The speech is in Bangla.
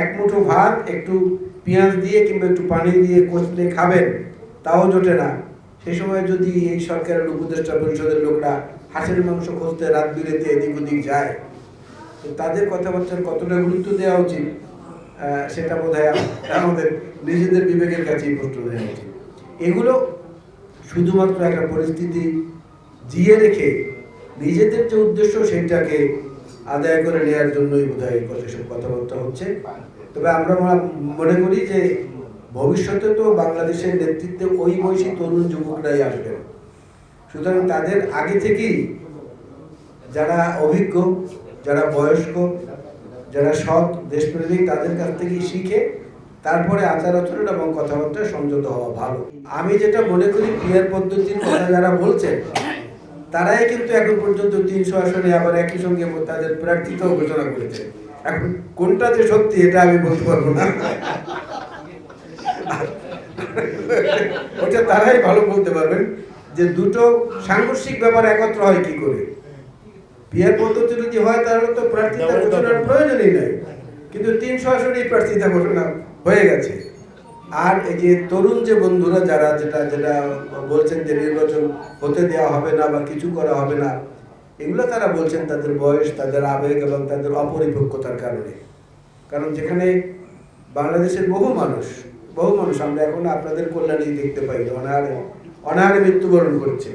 এক মুঠো ভাত, একটু পেঁয়াজ দিয়ে কিংবা একটু পানি দিয়ে কষলে খাবেন, তাও জোটে না। সে সময় যদি এই সরকারের উপদেষ্টা পরিষদের লোকরা হাঁসের মাংস খুঁজতে রাত বিরেতে এদিক ওদিক যায়, তো তাদের কথাবার্তার কতটা গুরুত্ব দেওয়া উচিত সেটা বোধ হয় আমাদের নিজেদের বিবেকের কাছেই প্রশ্ন দেওয়া উচিত এগুলো শুধুমাত্র একটা পরিস্থিতি জিয়ে রেখে নিজেদের যে উদ্দেশ্য সেটাকে আদায় করে নেওয়ার জন্যই বোধ হয় সব কথাবার্তা হচ্ছে। তবে আমরা মনে- করি যে ভবিষ্যতে তো বাংলাদেশের নেতৃত্বে ওই বয়সী তরুণ যুবকরাই আসবে। সুতরাং তাদের আগে থেকেই যারা অভিজ্ঞ, যারা বয়স্ক, যারা সৎ দেশপ্রেমিক, তাদের কাছ থেকেই শিখে তারপরে আচার আচরণ এবং কথাবার্তা সংযত হওয়া ভালো। আমি যেটা মনে করি পিয়ার পদ্ধতির কথা যারা বলছেন তারাই কিন্তু এখন পর্যন্ত তিনশো আসনে আবার একই সঙ্গে তাদের প্রার্থিতাও ঘোষণা করেছে। এখন কোনটা যে সত্যি এটা আমি বলতে পারব না। ওটা তারাই ভালো বলতে পারবেন যে দুটো সাংঘর্ষিক ব্যাপার একত্র হয় কি করে? বিয়ের পদ্ধতি যদি হয় তাহলে তো প্রার্থিতা ঘোষণার প্রয়োজনই নাই। কিন্তু তিনশো আসনেই প্রার্থিতা ঘোষণা হয়ে গেছে। আর এই যে তরুণ যে বন্ধুরা যারা, যেটা যেটা বলছেন যে নির্বাচন হতে দেওয়া হবে না বা কিছু করা হবে না, এগুলো তারা বলছেন তাদের বয়স, তাদের আবেগ এবং তাদের অপরিপক্কতার কারণে। কারণ যেখানে বাংলাদেশের বহু মানুষ বহু মানুষ, আমরা এখন আপনাদের কল্যাণেই দেখতে পাই অনাহারে অনাহারে মৃত্যুবরণ করছে।